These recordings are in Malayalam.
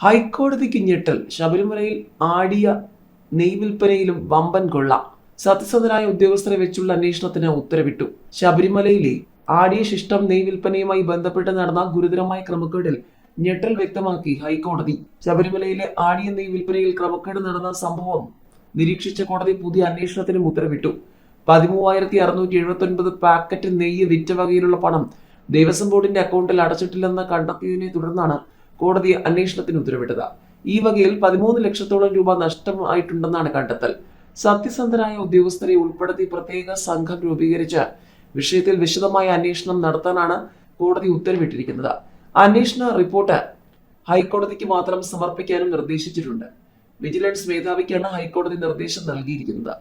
ഹൈക്കോടതിക്ക് ഞെട്ടൽ. ശബരിമലയിൽ ആടിയ നെയ് വിൽപ്പനയിലും വമ്പൻ കൊള്ള. സത്യസന്ധരായ ഉദ്യോഗസ്ഥരെ വെച്ചുള്ള അന്വേഷണത്തിന് ഉത്തരവിട്ടു. ശബരിമലയിലെ ആടിയ ശിഷ്ടം നെയ് വിൽപ്പനയുമായി ബന്ധപ്പെട്ട് നടന്ന ഗുരുതരമായ ക്രമക്കേടിൽ ഞെട്ടൽ വ്യക്തമാക്കി ഹൈക്കോടതി. ശബരിമലയിലെ ആടിയ നെയ് വിൽപ്പനയിൽ ക്രമക്കേട് നടന്ന സംഭവം നിരീക്ഷിച്ച കോടതി പുതിയ അന്വേഷണത്തിനും ഉത്തരവിട്ടു. പതിമൂവായിരത്തി അറുന്നൂറ്റി എഴുപത്തി ഒൻപത് പാക്കറ്റ് നെയ്യ് വിറ്റ വകയിലുള്ള പണം ദേവസ്വം ബോർഡിന്റെ അക്കൗണ്ടിൽ അടച്ചിട്ടില്ലെന്ന് കണ്ടെത്തിയതിനെ തുടർന്നാണ് കോടതി അന്വേഷണത്തിന് ഉത്തരവിട്ടത്. ഈ വകയിൽ പതിമൂന്ന് ലക്ഷത്തോളം രൂപ നഷ്ടമായിട്ടുണ്ടെന്നാണ് കണ്ടെത്തൽ. സത്യസന്ധരായ ഉദ്യോഗസ്ഥരെ ഉൾപ്പെടുത്തി പ്രത്യേക സംഘം രൂപീകരിച്ച് വിഷയത്തിൽ വിശദമായ അന്വേഷണം നടത്താനാണ് കോടതി ഉത്തരവിട്ടിരിക്കുന്നത്. അന്വേഷണ റിപ്പോർട്ട് ഹൈക്കോടതിക്ക് മാത്രം സമർപ്പിക്കാനും നിർദ്ദേശിച്ചിട്ടുണ്ട്. വിജിലൻസ് മേധാവിക്കാണ് ഹൈക്കോടതി നിർദ്ദേശം നൽകിയിരിക്കുന്നത്.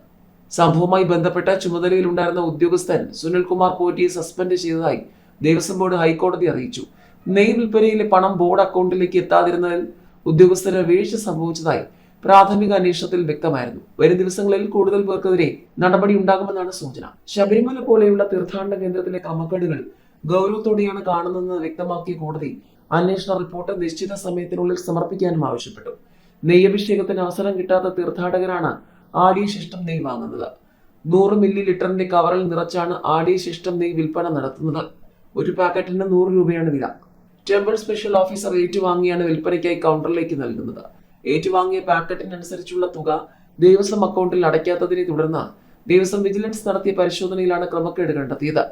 സംഭവവുമായി ബന്ധപ്പെട്ട ചുമതലയിലുണ്ടായിരുന്ന ഉദ്യോഗസ്ഥൻ സുനിൽകുമാർ പോറ്റിയെ സസ്പെൻഡ് ചെയ്തതായി ദേവസ്വം ബോർഡ് ഹൈക്കോടതി അറിയിച്ചു. നെയ് വിൽപ്പനയിലെ പണം ബോർഡ് അക്കൗണ്ടിലേക്ക് എത്താതിരുന്നതിൽ ഉദ്യോഗസ്ഥരെ വീഴ്ച സംഭവിച്ചതായി പ്രാഥമിക അന്വേഷണത്തിൽ വ്യക്തമായിരുന്നു. വരും ദിവസങ്ങളിൽ കൂടുതൽ പേർക്കെതിരെ നടപടി ഉണ്ടാകുമെന്നാണ് സൂചന. ശബരിമല പോലെയുള്ള തീർത്ഥാടന കേന്ദ്രത്തിലെ ക്രമക്കേടുകൾ ഗൗരവത്തോടെയാണ് കാണുന്നതെന്ന് വ്യക്തമാക്കിയ കോടതി അന്വേഷണ റിപ്പോർട്ട് നിശ്ചിത സമയത്തിനുള്ളിൽ സമർപ്പിക്കാനും ആവശ്യപ്പെട്ടു. നെയ്യഭിഷേകത്തിന് അവസരം കിട്ടാത്ത തീർത്ഥാടകരാണ് ആടിയശിഷ്ടം നെയ് വാങ്ങുന്നത്. നൂറ് മില്ലി ലിറ്ററിന്റെ കവറിൽ നിറച്ചാണ് ആടിയശിഷ്ടം നെയ് വിൽപ്പന നടത്തുന്നത്. ഒരു പാക്കറ്റിന് നൂറ് രൂപയാണ് വില. ടെമ്പിൾ സ്പെഷ്യൽ ഓഫീസർ ഏറ്റുവാങ്ങിയാണ് വിൽപ്പനയ്ക്കായി കൗണ്ടറിലേക്ക് നൽകുന്നത്. ഏറ്റുവാങ്ങിയ പാക്കറ്റിനനുസരിച്ചുള്ള തുക ദേവസ്വം അക്കൗണ്ടിൽ അടയ്ക്കാത്തതിനെ തുടർന്ന് ദേവസ്വം വിജിലൻസ് നടത്തിയ പരിശോധനയിലാണ് ക്രമക്കേട് കണ്ടെത്തിയത്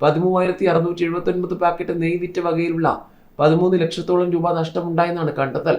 പതിമൂവായിരത്തി അറുന്നൂറ്റി എഴുപത്തി ഒൻപത് പാക്കറ്റ് നെയ് വിറ്റ വകയിലുള്ള പതിമൂന്ന് ലക്ഷത്തോളം രൂപ നഷ്ടമുണ്ടായെന്നാണ് കണ്ടെത്തൽ.